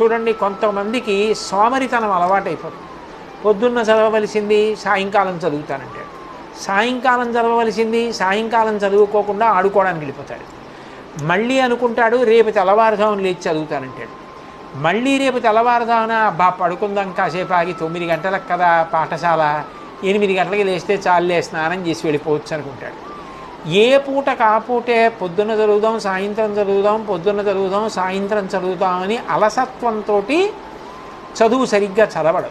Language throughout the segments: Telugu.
చూడండి కొంతమందికి సోమరితనం అలవాటైపోతుంది. పొద్దున్న చదవవలసింది సాయంకాలం చదువుతానంటాడు సాయంకాలం చదవవలసింది సాయంకాలం చదువుకోకుండా ఆడుకోవడానికి వెళ్ళిపోతాడు. మళ్ళీ అనుకుంటాడు రేపు తెల్లవారుజామున లేచి చదువుతానంటాడు మళ్ళీ రేపు తెల్లవారుజామున అబ్బా పడుకుందాం కాసేపు ఆగి తొమ్మిది గంటలకు కదా పాఠశాల. ఎనిమిది గంటలకి లేస్తే చాలులే స్నానం చేసి వెళ్ళిపోవచ్చు అనుకుంటాడు. ఏ పూట కాపూటే పొద్దున్న చదువుదాం సాయంత్రం చదువుదాం పొద్దున్న చదువుదాం సాయంత్రం చదువుదామని అలసత్వంతో చదువు సరిగ్గా చదవడం.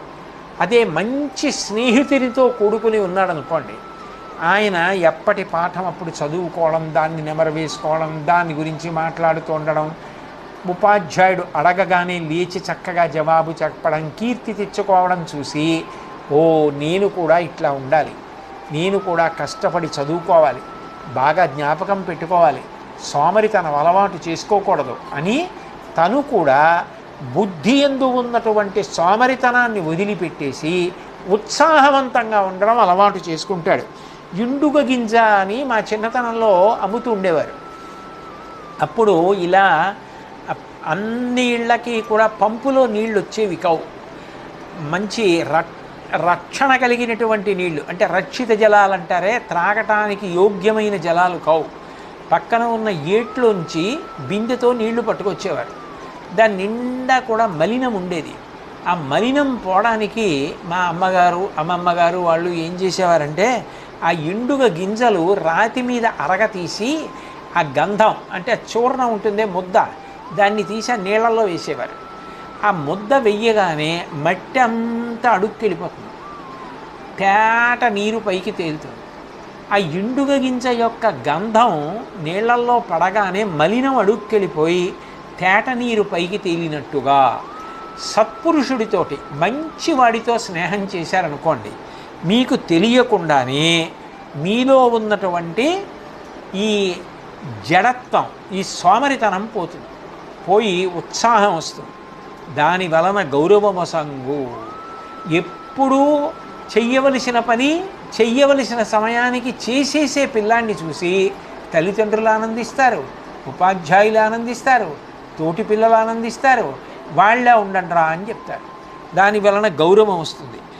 అదే మంచి స్నేహితునితో కూడుకుని ఉన్నాడు అనుకోండి ఆయన ఎప్పటి పాఠం అప్పుడు చదువుకోవడం దాన్ని నెమరు వేసుకోవడం దాని గురించి మాట్లాడుతూ ఉండడం ఉపాధ్యాయుడు అడగగానే లేచి చక్కగా జవాబు చెప్పడం కీర్తి తెచ్చుకోవడం చూసి ఓ నేను కూడా ఇట్లా ఉండాలి నేను కూడా కష్టపడి చదువుకోవాలి బాగా జ్ఞాపకం పెట్టుకోవాలి. సోమరితనం అలవాటు చేసుకోకూడదు అని తను కూడా బుద్ధి ఎందు ఉన్నటువంటి సోమరితనాన్ని వదిలిపెట్టేసి ఉత్సాహవంతంగా ఉండడం అలవాటు చేసుకుంటాడు. ఇండుగ గింజ అని మా చిన్నతనంలో అమ్ముతూ ఉండేవారు. అప్పుడు ఇలా అప్- అన్ని ఇళ్ళకి కూడా పంపులో నీళ్ళు వచ్చేవి కావు. మంచి రక్ రక్షణ కలిగినటువంటి నీళ్ళు అంటే రక్షిత జలాలు అంటారే త్రాగటానికి యోగ్యమైన జలాలు కావు. పక్కన ఉన్న ఏట్లోంచి బిందెతో నీళ్ళు పట్టుకొచ్చేవారు. దాని నిండా కూడా మలినం ఉండేది. ఆ మలినం పోవడానికి మా అమ్మగారు అమ్మమ్మగారు వాళ్ళు ఏం చేసేవారంటే ఆ ఎండుగ గింజలు రాతి మీద అరగ తీసి ఆ గంధం అంటే ఆ చూర్ణం ఉంటుందే ముద్ద దాన్ని తీసి ఆ నీళ్ళల్లో వేసేవారు. ఆ ముద్ద వెయ్యగానే మట్టి అంతా అడుక్కెళ్ళిపోతుంది. తేట నీరు పైకి తేలుతుంది. ఆ ఎండుగ గింజ యొక్క గంధం నీళ్ళల్లో పడగానే మలినం అడుక్కెళ్ళిపోయి తేట నీరు పైకి తేలినట్టుగా సత్పురుషుడితోటి మంచి వాడితో స్నేహం చేశారనుకోండి మీకు తెలియకుండానే మీలో ఉన్నటువంటి ఈ జడత్వం ఈ సోమరితనం పోతుంది. పోయి ఉత్సాహం వస్తుంది. దాని వలన గౌరవమసంగు ఎప్పుడూ చెయ్యవలసిన పని చెయ్యవలసిన సమయానికి చేసేసే పిల్లాన్ని చూసి తల్లిదండ్రులు ఆనందిస్తారు ఉపాధ్యాయులు ఆనందిస్తారు తోటి పిల్లలు ఆనందిస్తారు వాళ్ళే ఉండండిరా అని చెప్తారు. దాని వలన గౌరవం వస్తుంది.